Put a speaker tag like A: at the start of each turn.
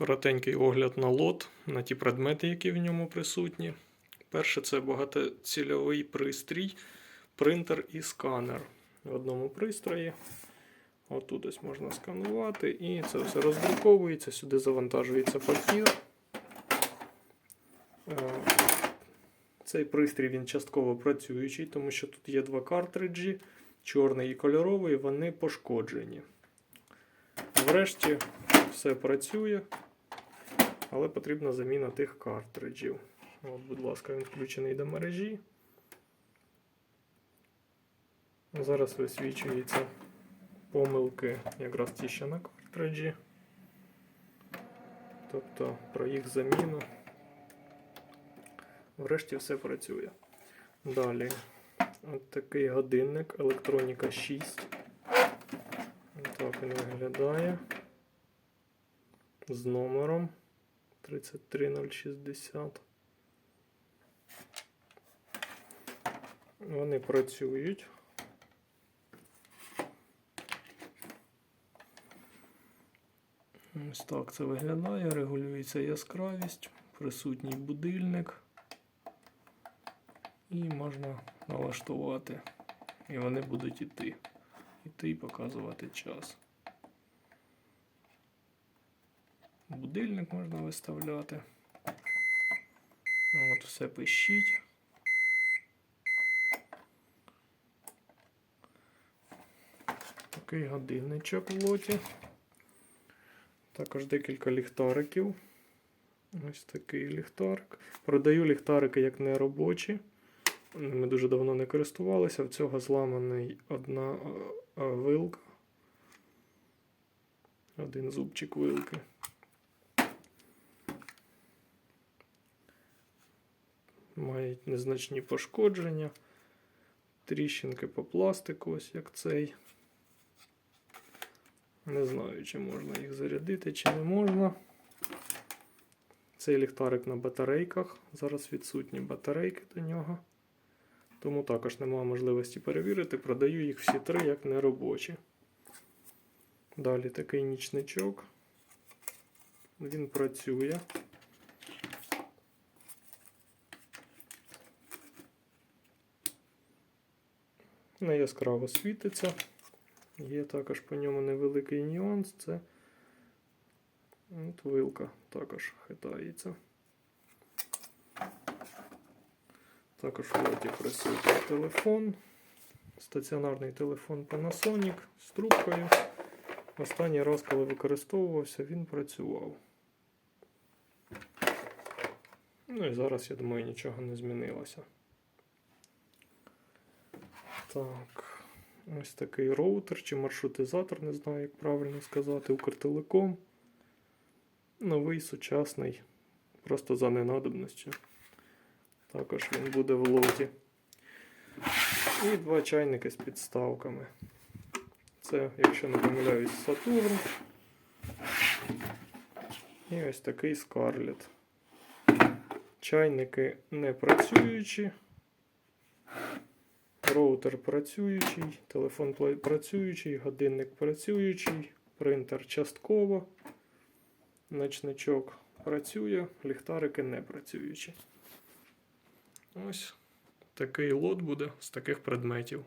A: Коротенький огляд на лот, на ті предмети, які в ньому присутні. Перше це багатоцільовий пристрій, принтер і сканер. В одному пристрої. Отут ось можна сканувати, і це все роздруковується, сюди завантажується папір. Е, Цей пристрій він частково працюючий, тому що тут є два картриджі, чорний і кольоровий, вони пошкоджені. Врешті все працює, але потрібна заміна тих картриджів. От, будь ласка, він включений до мережі. Зараз висвічуються помилки якраз ті, що на картриджі. Тобто про їх заміну. Врешті все працює. Далі. От такий годинник електроніка 6. Так він виглядає. З номером 33060. Вони працюють. Ось так це виглядає, регулюється яскравість, присутній будильник. І можна налаштувати. І вони будуть іти. Іти і показувати час. Будильник можна виставляти. От все пишіть. Такий годинничок в лоті. Також декілька ліхтариків. Ось такий ліхтарик. Продаю ліхтарики як неробочі. Ми дуже давно не користувалися. В цього зламаний одна а, а, вилка. Один зубчик вилки. Мають незначні пошкодження. Тріщинки по пластику, ось як цей. Не знаю, чи можна їх зарядити, чи не можна. Цей ліхтарик на батарейках. Зараз відсутні батарейки до нього. Тому також немає можливості перевірити. Продаю їх всі три як неробочі. Далі такий нічничок. Він працює. Не яскраво світиться. Є також по ньому невеликий нюанс. Це от вилка також хитається. Також в лоті присутній телефон. Стаціонарний телефон Panasonic з трубкою. Останній раз, коли використовувався, він працював. Ну і зараз, я думаю, нічого не змінилося. Так, ось такий роутер чи маршрутизатор, не знаю, як правильно сказати, Укртелеком. Новий, сучасний, просто за ненадобністю. Також він буде в лоті. І два чайники з підставками. Це, якщо не помиляюсь, Сатурн. І ось такий Скарлет. Чайники не працюючі. Роутер працюючий, телефон працюючий, годинник працюючий, принтер частково, ночничок працює, ліхтарики не працюючі. Ось такий лот буде з таких предметів.